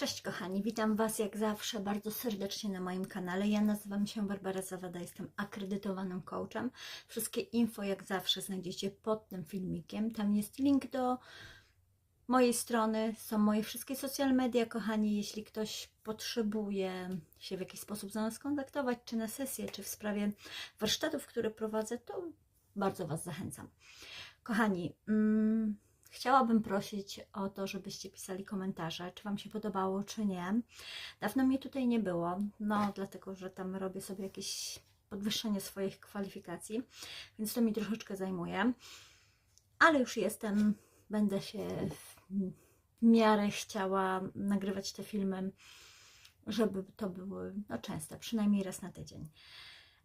Cześć kochani, witam Was jak zawsze bardzo serdecznie na moim kanale. Ja nazywam się Barbara Zawada, jestem akredytowanym coachem. Wszystkie info jak zawsze znajdziecie pod tym filmikiem. Tam jest link do mojej strony, są moje wszystkie social media, kochani. Jeśli ktoś potrzebuje się w jakiś sposób z nas kontaktować, czy na sesję, czy w sprawie warsztatów, które prowadzę, to bardzo Was zachęcam. Kochani, mm, Chciałabym prosić o to, żebyście pisali komentarze, czy Wam się podobało, czy nie. Dawno mnie tutaj nie było, no dlatego, że tam robię sobie jakieś podwyższenie swoich kwalifikacji, więc to mi troszeczkę zajmuje. Ale już jestem, będę się w miarę chciała nagrywać te filmy, żeby to były no, częste, przynajmniej raz na tydzień.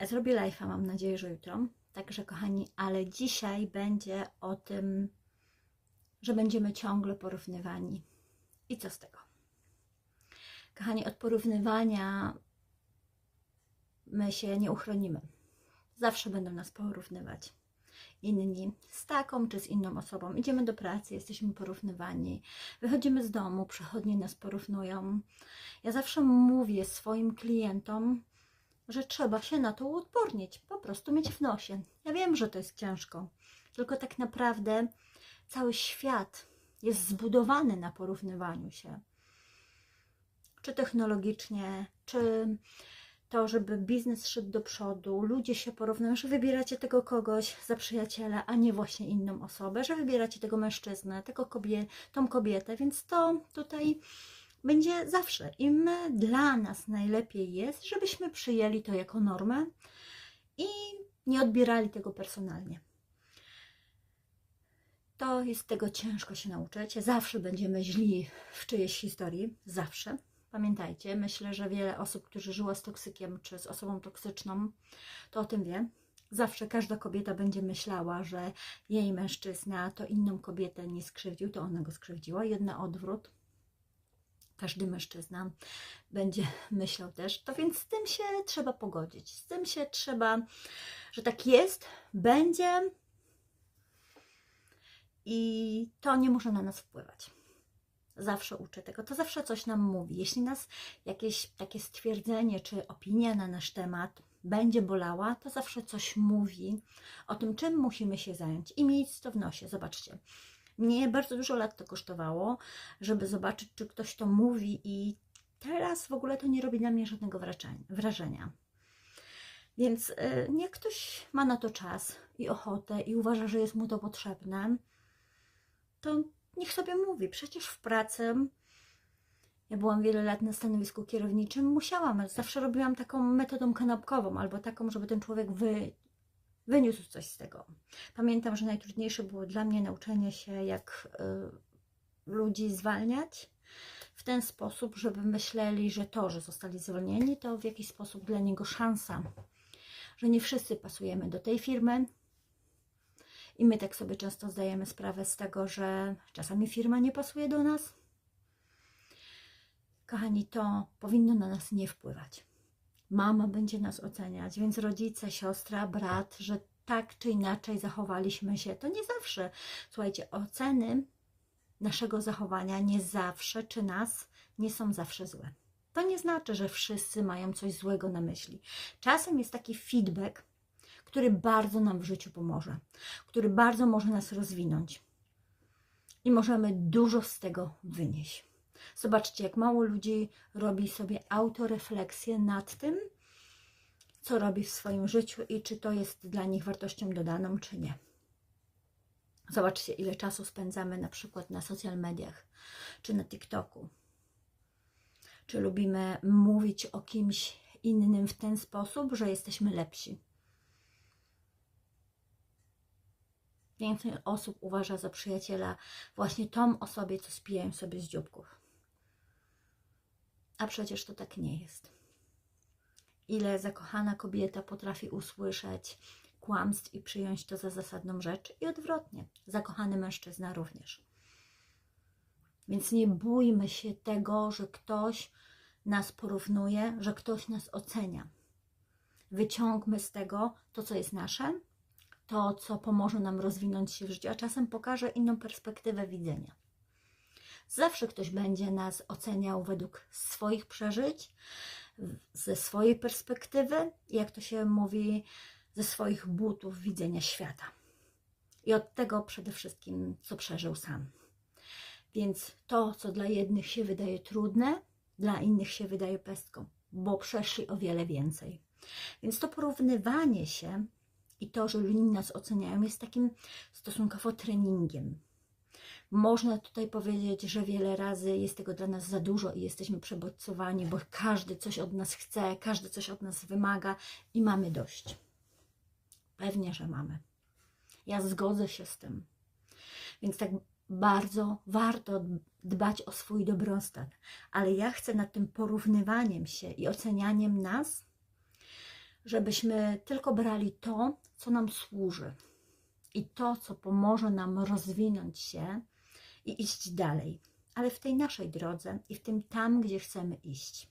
Zrobię live'a, mam nadzieję, że jutro. Także kochani, ale dzisiaj będzie o tym, że będziemy ciągle porównywani. I co z tego? Kochani, od porównywania my się nie uchronimy. Zawsze będą nas porównywać inni z taką czy z inną osobą. Idziemy do pracy, jesteśmy porównywani. Wychodzimy z domu, przechodnie nas porównują. Ja zawsze mówię swoim klientom, że trzeba się na to uodpornić, po prostu mieć w nosie. Ja wiem, że to jest ciężko, tylko tak naprawdę cały świat jest zbudowany na porównywaniu się. Czy technologicznie, czy to, żeby biznes szedł do przodu, ludzie się porównują, że wybieracie tego kogoś za przyjaciela, a nie właśnie inną osobę, że wybieracie tego mężczyznę, tego kobie, tą kobietę, więc to tutaj będzie zawsze. I my, dla nas najlepiej jest, żebyśmy przyjęli to jako normę i nie odbierali tego personalnie to jest tego ciężko się nauczyć. Zawsze będziemy źli w czyjejś historii, zawsze. Pamiętajcie, myślę, że wiele osób, którzy żyło z toksykiem czy z osobą toksyczną, to o tym wie. Zawsze każda kobieta będzie myślała, że jej mężczyzna to inną kobietę nie skrzywdził, to ona go skrzywdziła. Jedna odwrót. Każdy mężczyzna będzie myślał też. To więc z tym się trzeba pogodzić. Z tym się trzeba, że tak jest, będzie, i to nie może na nas wpływać. Zawsze uczę tego, to zawsze coś nam mówi. Jeśli nas jakieś takie stwierdzenie czy opinia na nasz temat będzie bolała, to zawsze coś mówi o tym, czym musimy się zająć i mieć to w nosie. Zobaczcie, mnie bardzo dużo lat to kosztowało, żeby zobaczyć, czy ktoś to mówi, i teraz w ogóle to nie robi na mnie żadnego wrażenia. Więc y, niech ktoś ma na to czas i ochotę i uważa, że jest mu to potrzebne, to niech sobie mówi. Przecież w pracy, ja byłam wiele lat na stanowisku kierowniczym, musiałam, zawsze robiłam taką metodą kanapkową, albo taką, żeby ten człowiek wy, wyniósł coś z tego. Pamiętam, że najtrudniejsze było dla mnie nauczenie się, jak y, ludzi zwalniać w ten sposób, żeby myśleli, że to, że zostali zwolnieni, to w jakiś sposób dla niego szansa, że nie wszyscy pasujemy do tej firmy, i my tak sobie często zdajemy sprawę z tego, że czasami firma nie pasuje do nas. Kochani, to powinno na nas nie wpływać. Mama będzie nas oceniać, więc rodzice, siostra, brat, że tak czy inaczej zachowaliśmy się, to nie zawsze. Słuchajcie, oceny naszego zachowania nie zawsze czy nas nie są zawsze złe. To nie znaczy, że wszyscy mają coś złego na myśli. Czasem jest taki feedback, który bardzo nam w życiu pomoże, który bardzo może nas rozwinąć. I możemy dużo z tego wynieść. Zobaczcie, jak mało ludzi robi sobie autorefleksję nad tym, co robi w swoim życiu i czy to jest dla nich wartością dodaną, czy nie. Zobaczcie, ile czasu spędzamy na przykład na social mediach, czy na TikToku. Czy lubimy mówić o kimś innym w ten sposób, że jesteśmy lepsi. Więcej osób uważa za przyjaciela właśnie tą osobę, co spijają sobie z dzióbków. A przecież to tak nie jest. Ile zakochana kobieta potrafi usłyszeć kłamstw i przyjąć to za zasadną rzecz i odwrotnie, zakochany mężczyzna również. Więc nie bójmy się tego, że ktoś nas porównuje, że ktoś nas ocenia. Wyciągmy z tego to, co jest nasze, to, co pomoże nam rozwinąć się w życiu, a czasem pokaże inną perspektywę widzenia. Zawsze ktoś będzie nas oceniał według swoich przeżyć, ze swojej perspektywy, jak to się mówi, ze swoich butów widzenia świata. I od tego przede wszystkim, co przeżył sam. Więc to, co dla jednych się wydaje trudne, dla innych się wydaje pestką, bo przeszli o wiele więcej. Więc to porównywanie się i to, że inni nas oceniają, jest takim stosunkowo treningiem. Można tutaj powiedzieć, że wiele razy jest tego dla nas za dużo i jesteśmy przebodźcowani, bo każdy coś od nas chce, każdy coś od nas wymaga i mamy dość. Pewnie, że mamy. Ja zgodzę się z tym. Więc tak bardzo warto dbać o swój dobrostan, ale ja chcę nad tym porównywaniem się i ocenianiem nas, żebyśmy tylko brali to, co nam służy i to, co pomoże nam rozwinąć się i iść dalej, ale w tej naszej drodze i w tym tam, gdzie chcemy iść.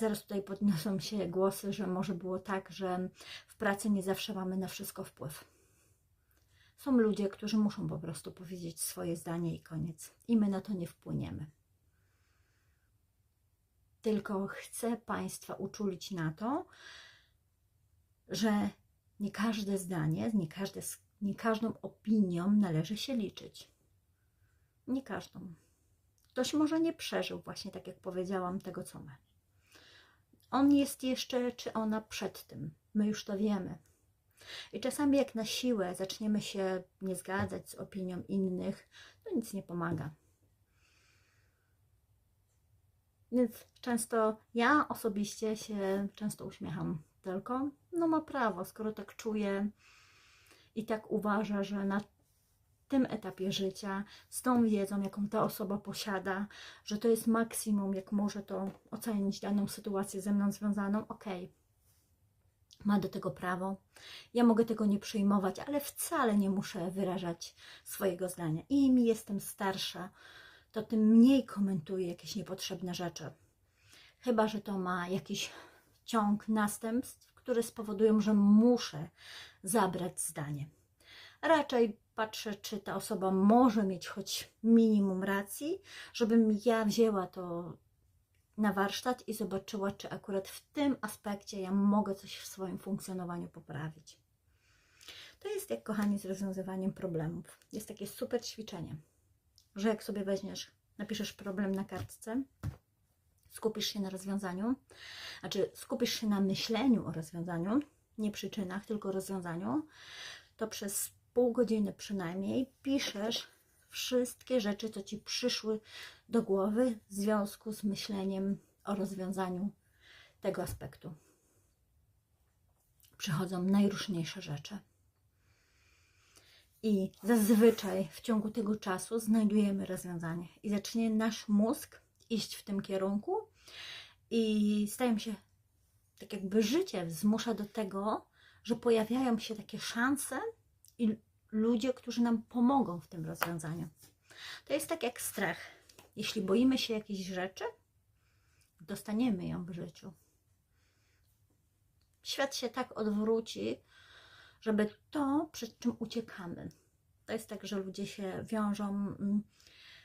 Zaraz tutaj podniosą się głosy, że może było tak, że w pracy nie zawsze mamy na wszystko wpływ. Są ludzie, którzy muszą po prostu powiedzieć swoje zdanie i koniec. I my na to nie wpłyniemy. Tylko chcę Państwa uczulić na to, że nie każde zdanie, nie, każde, nie każdą opinią należy się liczyć. Nie każdą. Ktoś może nie przeżył właśnie, tak jak powiedziałam, tego, co my. On jest jeszcze, czy ona przed tym. My już to wiemy. I czasami jak na siłę zaczniemy się nie zgadzać z opinią innych, to nic nie pomaga. Więc często ja osobiście się często uśmiecham tylko, no ma prawo, skoro tak czuje i tak uważa, że na tym etapie życia, z tą wiedzą, jaką ta osoba posiada, że to jest maksimum, jak może to ocenić daną sytuację ze mną związaną. Okay. Ma do tego prawo. Ja mogę tego nie przyjmować, ale wcale nie muszę wyrażać swojego zdania. Im jestem starsza, to tym mniej komentuję jakieś niepotrzebne rzeczy. Chyba, że to ma jakiś ciąg następstw, które spowodują, że muszę zabrać zdanie. Raczej patrzę, czy ta osoba może mieć choć minimum racji, żebym ja wzięła to na warsztat i zobaczyła, czy akurat w tym aspekcie ja mogę coś w swoim funkcjonowaniu poprawić. To jest jak, kochani, z rozwiązywaniem problemów. Jest takie super ćwiczenie, że jak sobie weźmiesz, napiszesz problem na kartce, skupisz się na rozwiązaniu, znaczy skupisz się na myśleniu o rozwiązaniu, nie przyczynach, tylko rozwiązaniu, to przez pół godziny przynajmniej piszesz wszystkie rzeczy, co ci przyszły do głowy w związku z myśleniem o rozwiązaniu tego aspektu. Przychodzą najróżniejsze rzeczy. I zazwyczaj w ciągu tego czasu znajdujemy rozwiązanie i zacznie nasz mózg iść w tym kierunku i stają się, tak jakby życie zmusza do tego, że pojawiają się takie szanse i ludzie, którzy nam pomogą w tym rozwiązaniu. To jest tak jak strach. Jeśli boimy się jakiejś rzeczy, dostaniemy ją w życiu. Świat się tak odwróci, żeby to, przed czym uciekamy. To jest tak, że ludzie się wiążą mm,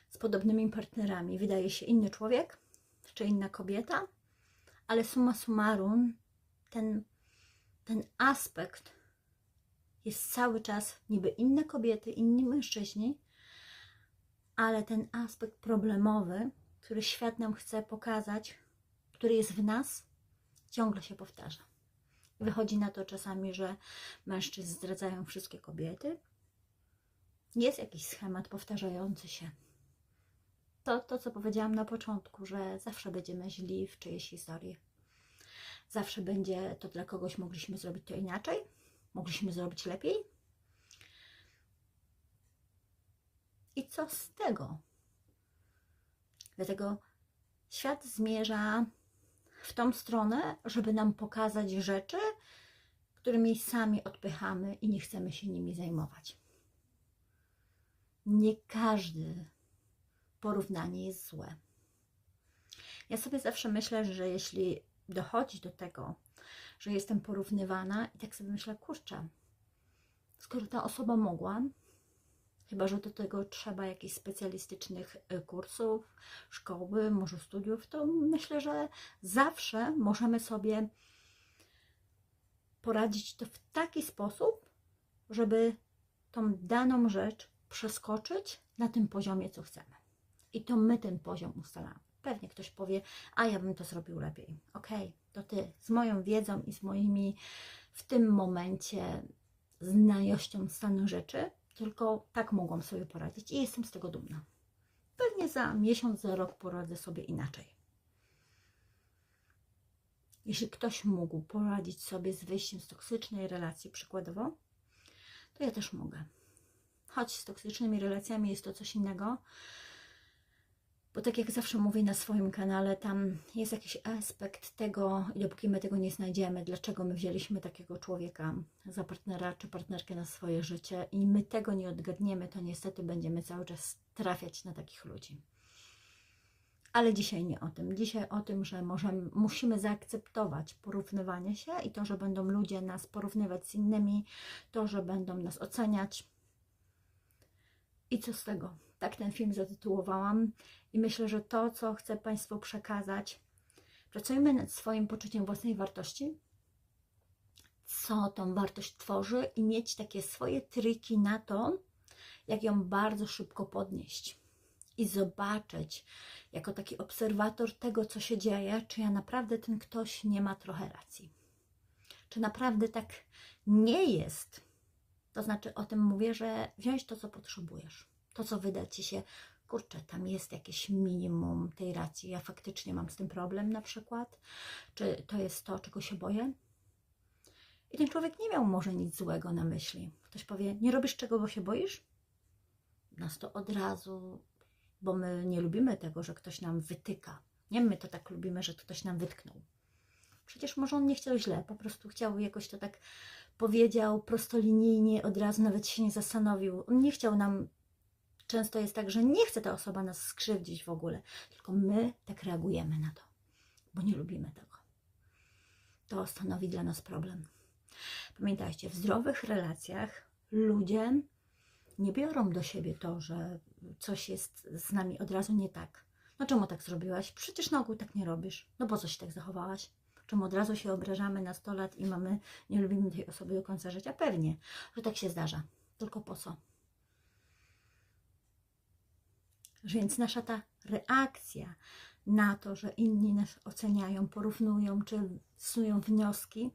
z podobnymi partnerami. Wydaje się inny człowiek czy inna kobieta, ale summa summarum ten, ten aspekt jest cały czas niby inne kobiety, inni mężczyźni, ale ten aspekt problemowy, który świat nam chce pokazać, który jest w nas, ciągle się powtarza. Wychodzi na to czasami, że mężczyzn zdradzają wszystkie kobiety. Jest jakiś schemat powtarzający się. To, to, co powiedziałam na początku, że zawsze będziemy źli w czyjejś historii. Zawsze będzie to dla kogoś mogliśmy zrobić to inaczej, mogliśmy zrobić lepiej. I co z tego? Dlatego świat zmierza w tą stronę, żeby nam pokazać rzeczy, którymi sami odpychamy i nie chcemy się nimi zajmować. Nie każdy porównanie jest złe. Ja sobie zawsze myślę, że jeśli dochodzi do tego, że jestem porównywana i tak sobie myślę, kurczę, skoro ta osoba mogła, Chyba, że do tego trzeba jakichś specjalistycznych y, kursów, szkoły, może studiów, to myślę, że zawsze możemy sobie poradzić to w taki sposób, żeby tą daną rzecz przeskoczyć na tym poziomie, co chcemy. I to my ten poziom ustalamy. Pewnie ktoś powie, a ja bym to zrobił lepiej. Okej, okay, to ty z moją wiedzą i z moimi w tym momencie znajością stanu rzeczy, tylko tak mogłam sobie poradzić i jestem z tego dumna. Pewnie za miesiąc, za rok poradzę sobie inaczej. Jeśli ktoś mógł poradzić sobie z wyjściem z toksycznej relacji, przykładowo, to ja też mogę. Choć z toksycznymi relacjami jest to coś innego, bo tak jak zawsze mówię na swoim kanale, tam jest jakiś aspekt tego, i dopóki my tego nie znajdziemy, dlaczego my wzięliśmy takiego człowieka za partnera czy partnerkę na swoje życie i my tego nie odgadniemy, to niestety będziemy cały czas trafiać na takich ludzi. Ale dzisiaj nie o tym. Dzisiaj o tym, że możemy, musimy zaakceptować porównywanie się i to, że będą ludzie nas porównywać z innymi, to, że będą nas oceniać. I co z tego? Tak ten film zatytułowałam i myślę, że to, co chcę Państwu przekazać, pracujmy nad swoim poczuciem własnej wartości, co tą wartość tworzy i mieć takie swoje triki na to, jak ją bardzo szybko podnieść i zobaczyć jako taki obserwator tego, co się dzieje, czy ja naprawdę ten ktoś nie ma trochę racji. Czy naprawdę tak nie jest. To znaczy o tym mówię, że wziąć to, co potrzebujesz. To, co wyda Ci się, kurczę, tam jest jakieś minimum tej racji. Ja faktycznie mam z tym problem na przykład. Czy to jest to, czego się boję? I ten człowiek nie miał może nic złego na myśli. Ktoś powie, nie robisz czego, bo się boisz? Nas to od razu bo my nie lubimy tego, że ktoś nam wytyka. Nie my to tak lubimy, że ktoś nam wytknął. Przecież może on nie chciał źle, po prostu chciał jakoś to tak powiedział prostolinijnie, od razu nawet się nie zastanowił. On nie chciał nam. Często jest tak, że nie chce ta osoba nas skrzywdzić w ogóle, tylko my tak reagujemy na to, bo nie lubimy tego. To stanowi dla nas problem. Pamiętajcie, w zdrowych relacjach ludzie nie biorą do siebie to, że coś jest z nami od razu nie tak. No czemu tak zrobiłaś? Przecież na ogół tak nie robisz. No po co się tak zachowałaś? Czemu od razu się obrażamy na 100 lat i mamy, nie lubimy tej osoby do końca życia? Pewnie, że tak się zdarza. Tylko po co? Więc nasza ta reakcja na to, że inni nas oceniają, porównują, czy snują wnioski,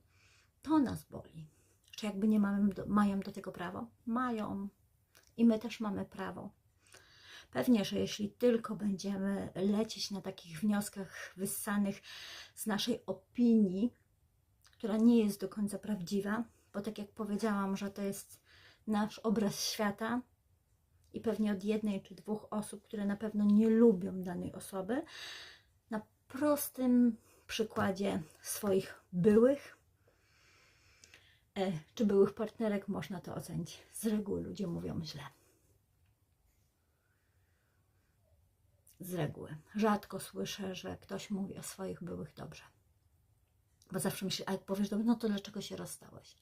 to nas boli. Czy jakby nie mamy, mają do tego prawo? Mają. I my też mamy prawo. Pewnie, że jeśli tylko będziemy lecieć na takich wnioskach wyssanych z naszej opinii, która nie jest do końca prawdziwa, bo tak jak powiedziałam, że to jest nasz obraz świata i pewnie od jednej czy dwóch osób, które na pewno nie lubią danej osoby, na prostym przykładzie swoich byłych e, czy byłych partnerek można to ocenić. Z reguły ludzie mówią źle. Z reguły. Rzadko słyszę, że ktoś mówi o swoich byłych dobrze. Bo zawsze myślę, a jak powiesz dobrze, no to dlaczego się rozstałeś?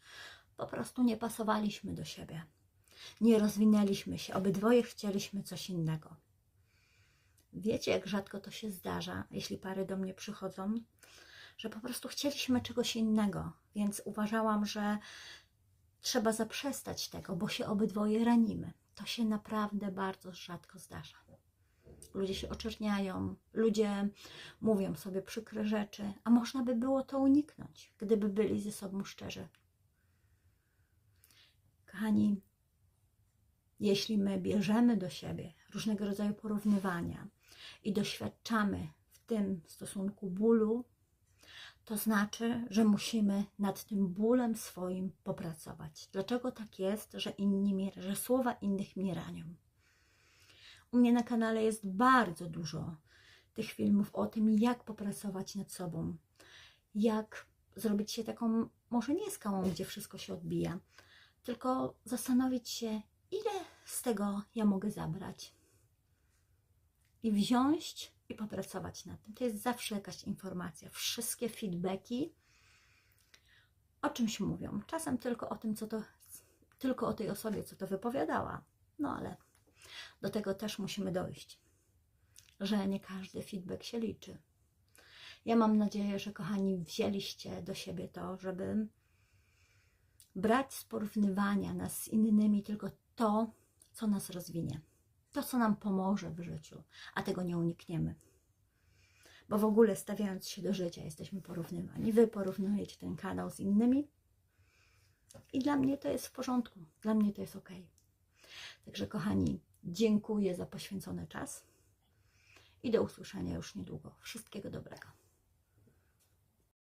Po prostu nie pasowaliśmy do siebie. Nie rozwinęliśmy się. Obydwoje chcieliśmy coś innego. Wiecie, jak rzadko to się zdarza, jeśli pary do mnie przychodzą, że po prostu chcieliśmy czegoś innego, więc uważałam, że trzeba zaprzestać tego, bo się obydwoje ranimy. To się naprawdę bardzo rzadko zdarza ludzie się oczerniają, ludzie mówią sobie przykre rzeczy, a można by było to uniknąć, gdyby byli ze sobą szczerzy. Kochani, jeśli my bierzemy do siebie różnego rodzaju porównywania i doświadczamy w tym stosunku bólu, to znaczy, że musimy nad tym bólem swoim popracować. Dlaczego tak jest, że inni, że słowa innych mnie ranią? U mnie na kanale jest bardzo dużo tych filmów o tym, jak popracować nad sobą, jak zrobić się taką, może nie skałą, gdzie wszystko się odbija, tylko zastanowić się, ile z tego ja mogę zabrać i wziąć i popracować nad tym. To jest zawsze jakaś informacja. Wszystkie feedbacki o czymś mówią. Czasem tylko o tym, co to, tylko o tej osobie, co to wypowiadała No ale do tego też musimy dojść, że nie każdy feedback się liczy. Ja mam nadzieję, że kochani, wzięliście do siebie to, żeby brać z porównywania nas z innymi tylko to, co nas rozwinie, to, co nam pomoże w życiu, a tego nie unikniemy. Bo w ogóle stawiając się do życia, jesteśmy porównywani. Wy porównujecie ten kanał z innymi i dla mnie to jest w porządku, dla mnie to jest ok. Także, kochani, dziękuję za poświęcony czas i do usłyszenia już niedługo. Wszystkiego dobrego.